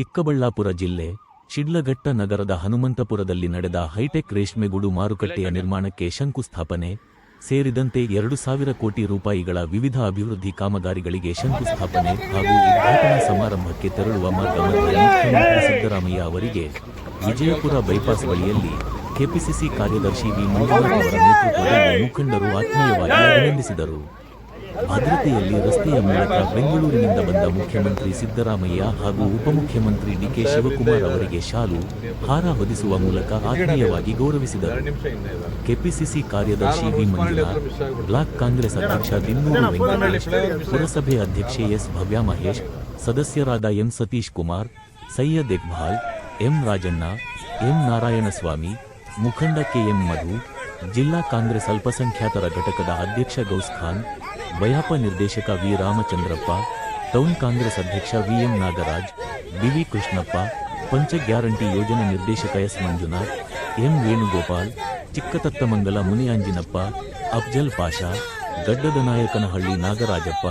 ಚಿಕ್ಕಬಳ್ಳಾಪುರ ಜಿಲ್ಲೆ ಶಿಡ್ಲಘಟ್ಟ ನಗರದ ಹನುಮಂತಪುರದಲ್ಲಿ ನಡೆದ ಹೈಟೆಕ್ ರೇಷ್ಮೆಗೂಡು ಮಾರುಕಟ್ಟೆಯ ನಿರ್ಮಾಣಕ್ಕೆ ಶಂಕುಸ್ಥಾಪನೆ ಸೇರಿದಂತೆ ಎರಡು ಸಾವಿರ ಕೋಟಿ ರೂಪಾಯಿಗಳ ವಿವಿಧ ಅಭಿವೃದ್ಧಿ ಕಾಮಗಾರಿಗಳಿಗೆ ಶಂಕುಸ್ಥಾಪನೆ ಹಾಗೂ ಉದ್ಘಾಟನಾ ಸಮಾರಂಭಕ್ಕೆ ತೆರಳುವ ಮಾರ್ಗ ಮುಖ್ಯಮಂತ್ರಿ ಸಿದ್ದರಾಮಯ್ಯ ಅವರಿಗೆ ವಿಜಯಪುರ ಬೈಪಾಸ್ ಬಳಿಯಲ್ಲಿ ಕೆಪಿಸಿಸಿ ಕಾರ್ಯದರ್ಶಿ ವಿ ಮಂಜುನಾಥ್ ಅವರ ನೇತೃತ್ವದಲ್ಲಿ ಮುಖಂಡರು ಆತ್ಮೀಯವಾಗಿ ಅಭಿನಂದಿಸಿದರು. ಭದ್ರತೆಯಲ್ಲಿ ರಸ್ತೆಯ ಮೂಲಕ ಬೆಂಗಳೂರಿನಿಂದ ಬಂದ ಮುಖ್ಯಮಂತ್ರಿ ಸಿದ್ದರಾಮಯ್ಯ ಹಾಗೂ ಉಪಮುಖ್ಯಮಂತ್ರಿ ಡಿಕೆ ಶಿವಕುಮಾರ್ ಅವರಿಗೆ ಶಾಲು ಹಾರ ಹೊದಿಸುವ ಮೂಲಕ ಆತ್ಮೀಯವಾಗಿ ಗೌರವಿಸಿದರು. ಕೆಪಿಸಿಸಿ ಕಾರ್ಯದರ್ಶಿ ವಿ. ಮಂಜುನಾಥ್, ಬ್ಲಾಕ್ ಕಾಂಗ್ರೆಸ್ ಅಧ್ಯಕ್ಷ ದಿನ್ನೂರು ವೆಂಕಟೇಶ್, ಪುರಸಭೆ ಅಧ್ಯಕ್ಷೆ ಎಸ್. ಭವ್ಯ ಮಹೇಶ್, ಸದಸ್ಯರಾದ M. Satish Kumar, Syed Iqbal, M. Rajanna, M. Narayanaswamy, ಮುಖಂಡ ಕೆಎಂ ಮಧು, ಜಿಲ್ಲಾ ಕಾಂಗ್ರೆಸ್ ಅಲ್ಪಸಂಖ್ಯಾತರ ಘಟಕದ ಅಧ್ಯಕ್ಷ ಗೌಸ್ ಖಾನ್ ಬಯಾಪ ನಿರ್ದೇಶಕ ವಿ ರಾಮಚಂದ್ರಪ್ಪ, ಟೌನ್ ಕಾಂಗ್ರೆಸ್ ಅಧ್ಯಕ್ಷ V M Nagaraj BV Krishnappa, ಪಂಚ ಗ್ಯಾರಂಟಿ ಯೋಜನೆ ನಿರ್ದೇಶಕ ಎಸ್ ಮಂಜುನಾಥ್, ಎಂ ವೇಣುಗೋಪಾಲ್, ಚಿಕ್ಕತತ್ತಮಂಗಲ ಮುನಿಯಾಂಜಿನಪ್ಪ, ಅಫ್ಜಲ್ ಪಾಷಾ, ಗಡ್ಡದ ನಾಯಕನಹಳ್ಳಿ ನಾಗರಾಜಪ್ಪ,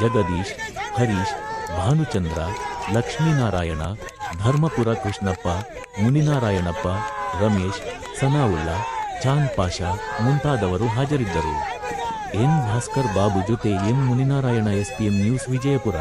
ಜಗದೀಶ್, ಹರೀಶ್, ಭಾನುಚಂದ್ರ, ಲಕ್ಷ್ಮೀನಾರಾಯಣ, ಧರ್ಮಪುರ ಕೃಷ್ಣಪ್ಪ, ಮುನಿನಾರಾಯಣಪ್ಪ, ರಮೇಶ್, ಸನಾವುಲ್ಲಾ, ಚಾಂದ್ ಪಾಷಾ ಮುಂತಾದವರು ಹಾಜರಿದ್ದರು. ಎನ್ ಭಾಸ್ಕರ್ ಬಾಬು ಜೊತೆ M Muninarayana SPM news Vijayapura.